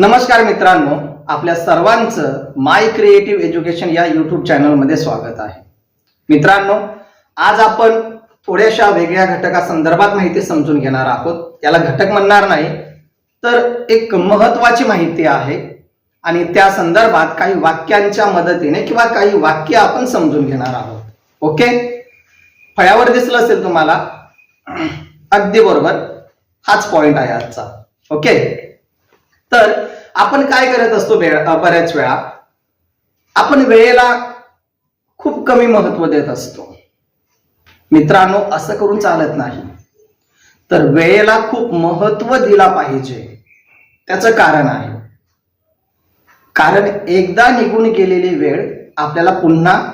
नमस्कार मित्रांनो आपल्या सर्वांचं माय क्रिएटिव्ह एज्युकेशन या युट्यूब चॅनलमध्ये स्वागत आहे. मित्रांनो आज आपण थोड्याशा वेगळ्या घटका संदर्भात माहिती समजून घेणार आहोत. याला घटक म्हणणार नाही तर एक महत्वाची माहिती आहे आणि त्या संदर्भात काही वाक्यांच्या मदतीने किंवा काही वाक्य आपण समजून घेणार आहोत. ओके? फळ्यावर दिसलं असेल तुम्हाला अगदी बरोबर हाच पॉइंट आहे आजचा. ओके? तर आपण काय करत असतो बऱ्याच वेळा? आपण वेळेला खूप कमी महत्त्व देत असतो. मित्रांनो असं करून चालत नाही. तर वेळेला खूप महत्त्व दिला पाहिजे. त्याचं कारण आहे. कारण एकदा निघून गेलेली वेळ आपल्याला पुन्हा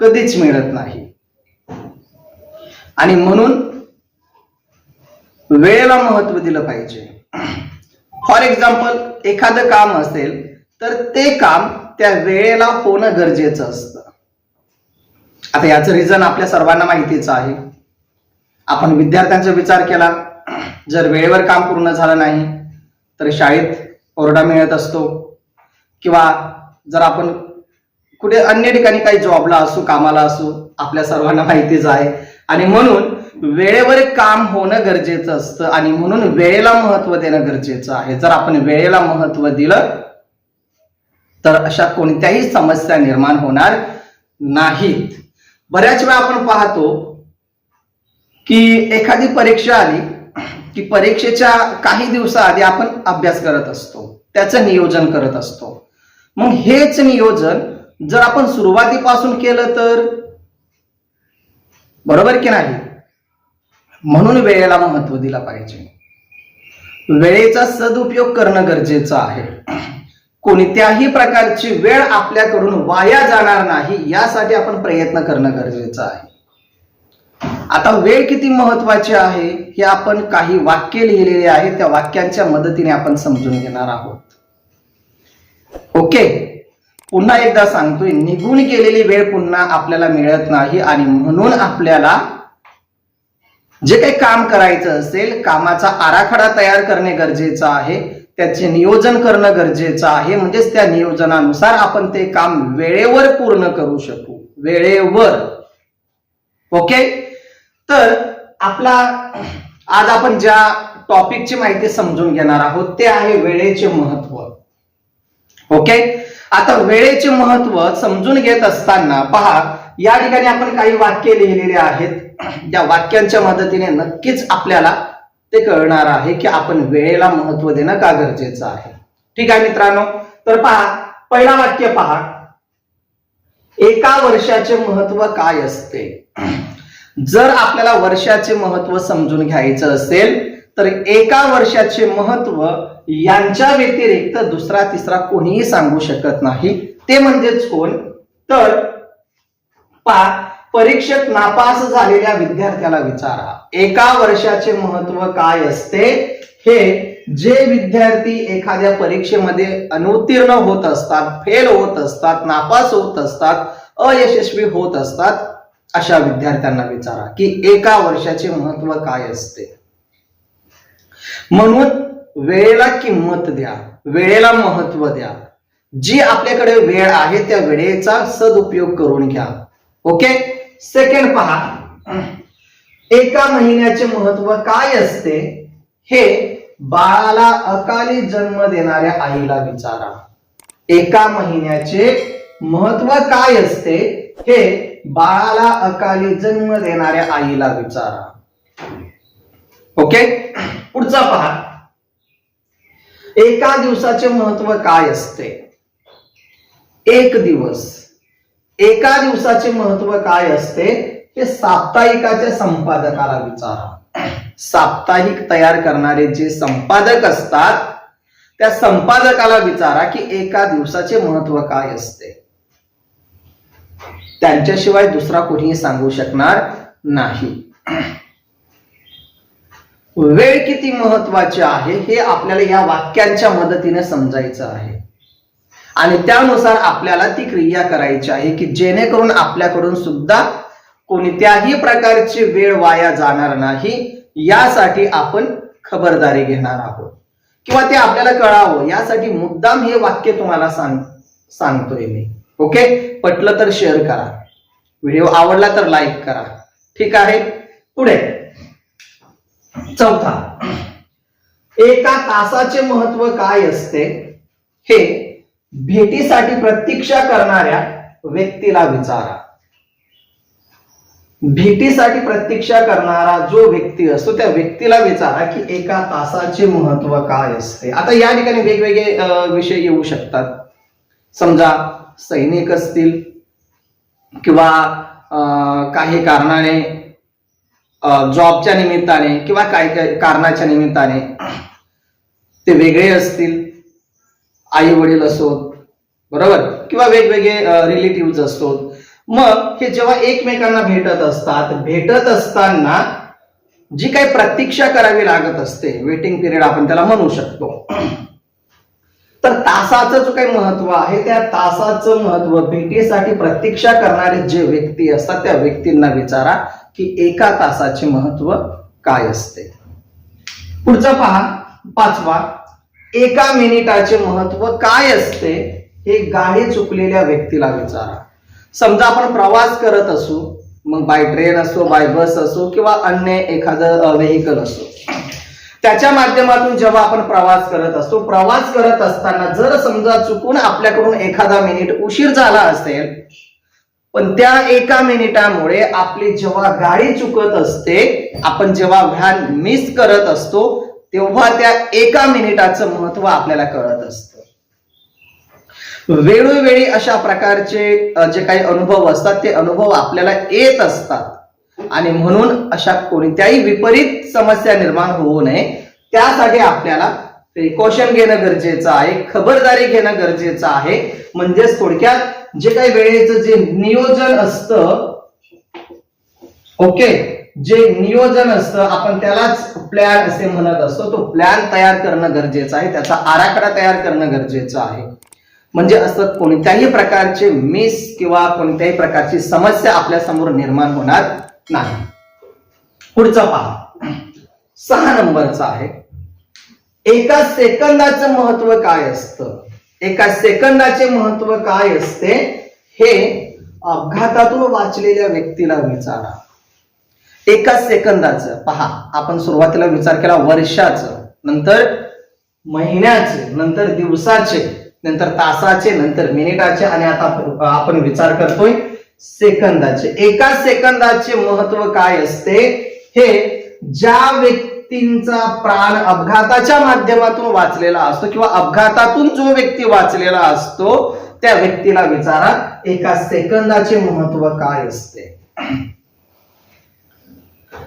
कधीच मिळत नाही. आणि म्हणून वेळेला महत्त्व दिलं पाहिजे. फॉर एक्झाम्पल एखादं काम असेल तर ते काम त्या वेळेला होणं गरजेचं असतं. आता याचं रिझन आपल्या सर्वांना माहितीच आहे. आपण विद्यार्थ्यांचा विचार केला जर वेळेवर काम पूर्ण झालं नाही तर शाळेत ओरडा मिळत असतो. किंवा जर आपण कुठे अन्य ठिकाणी काही जॉबला असू कामाला असू आपल्या सर्वांना माहितीच आहे. आणि म्हणून वेळेवर काम होणं गरजेचं असतं आणि म्हणून वेळेला महत्त्व देणं गरजेचं आहे. जर आपण वेळेला महत्त्व दिलं तर अशा कोणत्याही समस्या निर्माण होणार नाहीत. बऱ्याच वेळा आपण पाहतो की एखादी परीक्षा आली की परीक्षेच्या काही दिवसाआधी आपण अभ्यास करत असतो त्याचं नियोजन करत असतो. मग हेच नियोजन जर आपण सुरुवातीपासून केलं तर? बरोबर की नाही? म्हणून वेळेला महत्त्व दिला पाहिजे. वेळेचा सदुपयोग करणं गरजेचं आहे. कोणत्याही प्रकारची वेळ आपल्याकडून वाया जाणार नाही यासाठी आपण प्रयत्न करणं गरजेचं आहे. आता वेळ किती महत्वाची आहे हे आपण काही वाक्य लिहिलेले आहे त्या वाक्यांच्या मदतीने आपण समजून घेणार आहोत. ओके? पुन्हा एकदा सांगतोय निघून गेलेली वेळ पुन्हा आपल्याला मिळत नाही आणि म्हणून आपल्याला जे काही काम करायचं असेल कामाचा आराखडा तयार करणे गरजेचं आहे त्याचे नियोजन करणं गरजेचं आहे म्हणजेच त्या नियोजनानुसार आपण ते काम वेळेवर पूर्ण करू शकू. वेळेवर. ओके? तर आपला आज आपण ज्या टॉपिकची माहिती समजून घेणार आहोत ते आहे वेळेचे महत्त्व. ओके? आता वेळेचे महत्त्व समजून घेत असताना पहा या ठिकाणी आपण काही वाक्य लिहिलेले आहेत. त्या वाक्यांच्या मदतीने नक्कीच आपल्याला ते कळणार आहे की आपण वेळेला महत्त्व देणं का गरजेचं आहे. ठीक आहे मित्रांनो? तर पहा पहिला वाक्य पहा. एका वर्षाचे महत्त्व काय असते? जर आपल्याला वर्षाचे महत्त्व समजून घ्यायचं असेल तर एका वर्षाचे महत्त्व यांच्या व्यतिरिक्त दुसरा तिसरा कोणीही सांगू शकत नाही. ते म्हणजेच कोण? तर पहा परीक्षेत नापास झालेल्या विद्यार्थ्याला विचारा. एका वर्षाचे महत्त्व काय असते? हे जे विद्यार्थी एखाद्या परीक्षेमध्ये अनुत्तीर्ण होत असतात फेल होत असतात नापास होत असतात अयशस्वी होत असतात अशा विद्यार्थ्यांना विचारा की एका वर्षाचे महत्त्व काय असते? म्हणून वेळेला किंमत द्या वेळेला महत्त्व द्या. जी आपल्याकडे वेळ आहे त्या वेळेचा सदुपयोग करून घ्या. ओके? सेकंड पहा. एका महिन्याचे महत्त्व काय असते? हे बाळाला अकाली जन्म देणाऱ्या आईला विचारा. एका महिन्याचे महत्त्व काय असते? हे बाळाला अकाली जन्म देणाऱ्या आईला विचारा. ओके? पुढचा पहा. एका दिवसाचे महत्त्व काय असते? एक दिवस. एका दिवसाचे महत्त्व काय असते? हे साप्ताहिकाच्या संपादकाला विचारा. साप्ताहिक तयार करणारे जे संपादक असतात त्या संपादकाला विचारा की एका दिवसाचे महत्त्व काय असते. त्यांच्याशिवाय दुसरा कोणीही सांगू शकणार नाही. वेळ किती महत्वाची आहे हे आपल्याला या वाक्यांच्या मदतीने समजायचं आहे. आणि त्यानुसार आपल्याला ती क्रिया करायची आहे की जेणेकरून आपल्याकडून सुद्धा कोणत्याही प्रकारची वेळ वाया जाणार नाही यासाठी आपण खबरदारी घेणार आहोत. किंवा ते आपल्याला कळावं यासाठी मुद्दाम हे वाक्य तुम्हाला सांग सांगतोय मी. ओके? पटलं तर शेअर करा. व्हिडिओ आवडला तर लाईक करा. ठीक आहे? पुढे. चौथा. एका तासाचे महत्त्व काय असते? हे भेटीसाठी प्रतीक्षा करणाऱ्या व्यक्तीला विचारा. भेटीसाठी प्रतीक्षा करणारा जो व्यक्ती असतो त्या व्यक्तीला विचारा की एका तासाचे महत्त्व काय असते. आता या ठिकाणी वेगवेगळे विषय येऊ शकतात. समजा सैनिक असतील किंवा काही कारणाने जॉबच्या निमित्ताने किंवा काही काही कारणाच्या निमित्ताने ते वेगळे असतील आई वडील असोत बरोबर? किंवा वेगवेगळे रिलेटिव्ह असतोत मग हे जेव्हा एकमेकांना भेटत असतात भेटत असताना जी काही प्रतीक्षा करावी लागत असते वेटिंग पिरियड आपण त्याला म्हणू शकतो. तर तासाचं जो काही महत्त्व आहे त्या तासाचं महत्त्व भेटीसाठी प्रतीक्षा करणारे जे व्यक्ती असतात त्या व्यक्तींना विचारा. की एका तासाचे महत्त्व काय असते? पुढचा पहा पाचवा. एका मिनिटाचे महत्त्व काय असते? हे गाडी चुकलेल्या व्यक्तीला विचारा. समजा आपण प्रवास करत असू मग बाय ट्रेन असो बाय बस असो किंवा अन्य एखादं व्हेकल असो. त्याच्या माध्यमातून जेव्हा आपण प्रवास करत असतो प्रवास करत असताना जर समजा चुकून आपल्याकडून एखादा मिनिट उशीर झाला असेल पण त्या एका मिनिटामुळे आपली जेव्हा गाडी चुकत असते आपण जेव्हा व्हॅन मिस करत असतो तेव्हा त्या एका मिनिटाचं महत्त्व आपल्याला कळत असतं. वेळोवेळी अशा प्रकारचे जे काही अनुभव असतात ते अनुभव आपल्याला येत असतात. आणि म्हणून अशा कोणत्याही विपरीत समस्या निर्माण होऊ नये. त्यासाठी आपल्याला प्रिकॉशन घेणं गरजेचं आहे खबरदारी घेणं गरजेचं आहे. म्हणजेच थोडक्यात जे काही वेळेचं जे नियोजन असतं ओके जे नियोजन असतं आपण त्यालाच प्लॅन असे म्हणत असतो. तो प्लॅन तयार करणं गरजेचं आहे. त्याचा आराखडा तयार करणं गरजेचं आहे. म्हणजे असं कोणत्याही प्रकारचे मिस किंवा कोणत्याही प्रकारची समस्या आपल्यासमोर निर्माण होणार नाही. पुढचा पहा. सहा नंबरचा आहे. एका सेकंदाचं महत्त्व काय असतं? एका सेकंदाचे महत्त्व काय असते? हे अपघातातून वाचलेल्या व्यक्तीला विचारा. एका सेकंदाचं. पहा आपण सुरुवातीला विचार केला वर्षाचं नंतर महिन्याचे नंतर दिवसाचे नंतर तासाचे नंतर मिनिटाचे आणि आता आपण- विचार करतोय सेकंदाचे. एका सेकंदाचे महत्त्व काय असते? हे ज्या व्यक्ती व्यक्तींचा प्राण अपघाताच्या माध्यमातून वाचलेला असतो किंवा अपघातातून जो व्यक्ती वाचलेला असतो त्या व्यक्तीला विचारा एका सेकंदाचे महत्त्व काय असते?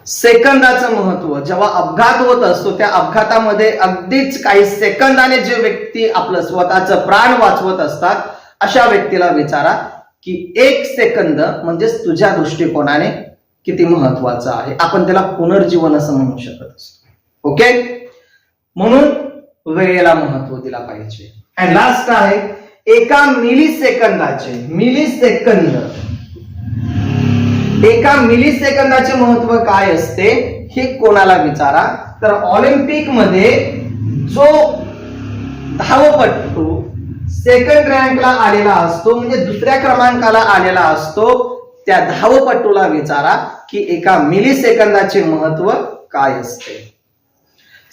सेकंदाचं महत्त्व जेव्हा अपघात होत असतो त्या अपघातामध्ये अगदीच काही सेकंदाने जे व्यक्ती आपलं स्वतःचं प्राण वाचवत असतात अशा व्यक्तीला विचारा की एक सेकंद म्हणजेच तुझ्या दृष्टिकोनाने किती महत्वाचं आहे. आपण त्याला पुनर्जीवन असं म्हणू शकत असतो. ओके? म्हणून वेळेला महत्त्व दिला पाहिजे. अँड लास्ट आहे एका मिली सेकंदाचे मिली सेकंद एका मिली सेकंदाचे महत्त्व काय असते? हे कोणाला विचारा? तर ऑलिम्पिकमध्ये जो धावपटू सेकंड रँकला आलेला असतो म्हणजे दुसऱ्या क्रमांकाला आलेला असतो त्या धावपटूला विचारा. की एका मिली सेकंदाचे महत्त्व काय असते?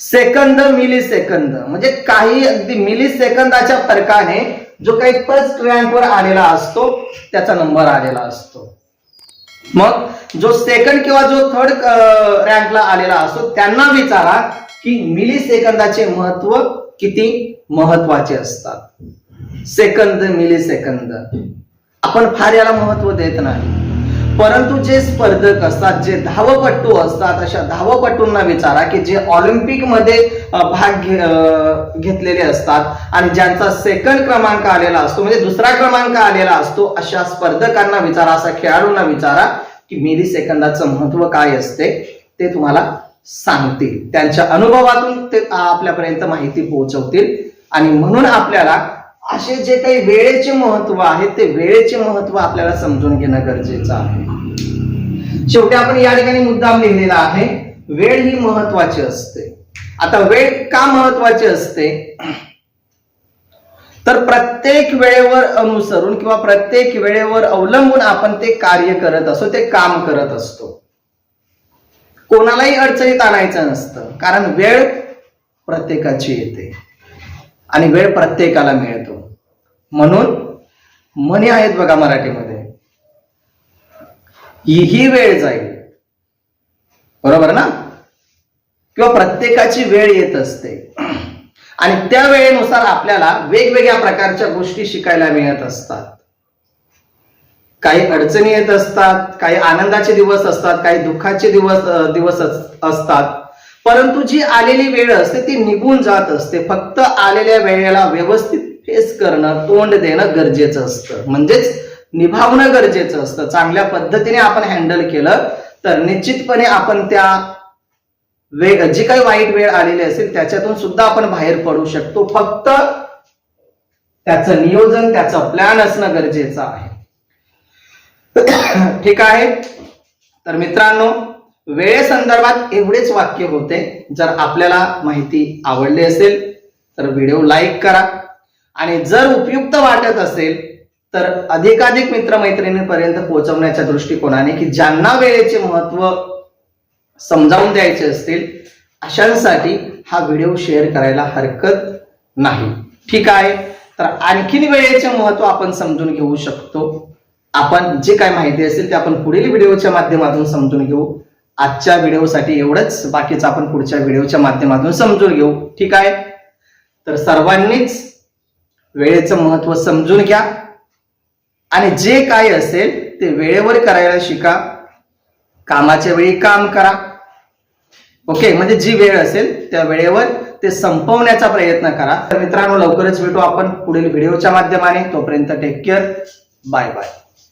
सेकंद मिली सेकंद म्हणजे काही अगदी मिली सेकंदाच्या फरकाने जो काही फर्स्ट रँकवर आलेला असतो त्याचा नंबर आलेला असतो. मग जो सेकंड किंवा जो थर्ड रँकला आलेला असतो त्यांना विचारा की मिली सेकंदाचे महत्त्व किती महत्त्वाचे असतात? सेकंद मिली सेकंद आपण फार याला महत्त्व देत नाही. परंतु जे स्पर्धक असतात जे धावपट्टू असतात अशा धावपट्टूंना विचारा की जे ऑलिम्पिकमध्ये भाग घेतलेले असतात आणि ज्यांचा सेकंड क्रमांक आलेला असतो म्हणजे दुसरा क्रमांक आलेला असतो अशा स्पर्धकांना विचारा असा खेळाडूंना विचारा की मिली सेकंदाचं महत्त्व काय असते ते तुम्हाला सांगतील. त्यांच्या अनुभवातून ते आपल्यापर्यंत माहिती पोहोचवतील आणि म्हणून आपल्याला असे जे काही वेळेचे महत्त्व आहे ते वेळेचे महत्त्व आपल्याला समजून घेणं गरजेचं आहे. शेवटी आपण या ठिकाणी मुद्दाम लिहिलेला आहे वेळ ही महत्वाची असते. आता वेळ का महत्वाची असते? तर प्रत्येक वेळेवर अनुसरून किंवा प्रत्येक वेळेवर अवलंबून आपण ते कार्य करत असतो ते काम करत असतो. कोणालाही अडचणीत आणायचं नसतं कारण वेळ प्रत्येकाची येते. आणि वेळ प्रत्येकाला मिळतो. म्हणून म्हणी आहेत बघा मराठीमध्ये. ही वेळ जाईल. बरोबर ना? किंवा प्रत्येकाची वेळ येत असते. आणि त्या वेळेनुसार आपल्याला वेगवेगळ्या प्रकारच्या गोष्टी शिकायला मिळत असतात. काही अडचणी येत असतात काही आनंदाचे दिवस असतात काही दुःखाचे दिवस दिवस असतात. परंतु जी आलेली वेळ असते ती निघून जात असते. फक्त आलेल्या वेळेला व्यवस्थित फेस करणं तोंड देणं गरजेचं असतं. म्हणजेच निभावणं गरजेचं असतं. चांगल्या पद्धतीने आपण हँडल केलं तर निश्चितपणे आपण त्या वेग जी काही वाईट वेळ आलेली असेल त्याच्यातून सुद्धा आपण बाहेर पडू शकतो. फक्त त्याचं नियोजन त्याचं प्लॅन असणं गरजेचं आहे. ठीक आहे? तर मित्रांनो वेळेसंदर्भात एवढेच वाक्य होते. जर आपल्याला माहिती आवडली असेल तर व्हिडिओ लाईक करा. आणि जर उपयुक्त वाटत असेल तर अधिकाधिक मित्रमैत्रिणींपर्यंत पोहोचवण्याच्या दृष्टिकोनाने की ज्यांना वेळेचे महत्त्व समजावून द्यायचे असतील अशांसाठी हा व्हिडिओ शेअर करायला हरकत नाही. ठीक आहे? तर आणखीन वेळेचे महत्त्व आपण समजून घेऊ शकतो. आपण जे काय माहिती असेल ते आपण पुढील व्हिडिओच्या माध्यमातून समजून घेऊ. आजच्या व्हिडिओसाठी एवढंच. बाकीचं आपण पुढच्या व्हिडिओच्या माध्यमातून समजून घेऊ. ठीक आहे? तर सर्वांनीच वेळेचं महत्त्व समजून घ्या. आणि जे काय असेल ते वेळेवर करायला शिका. कामाच्या वेळी काम करा. ओके म्हणजे जी वेळ असेल त्या वेळेवर ते संपवण्याचा प्रयत्न करा. तर मित्रांनो लवकरच भेटू आपण पुढील व्हिडिओच्या माध्यमाने. तोपर्यंत टेक केअर बाय बाय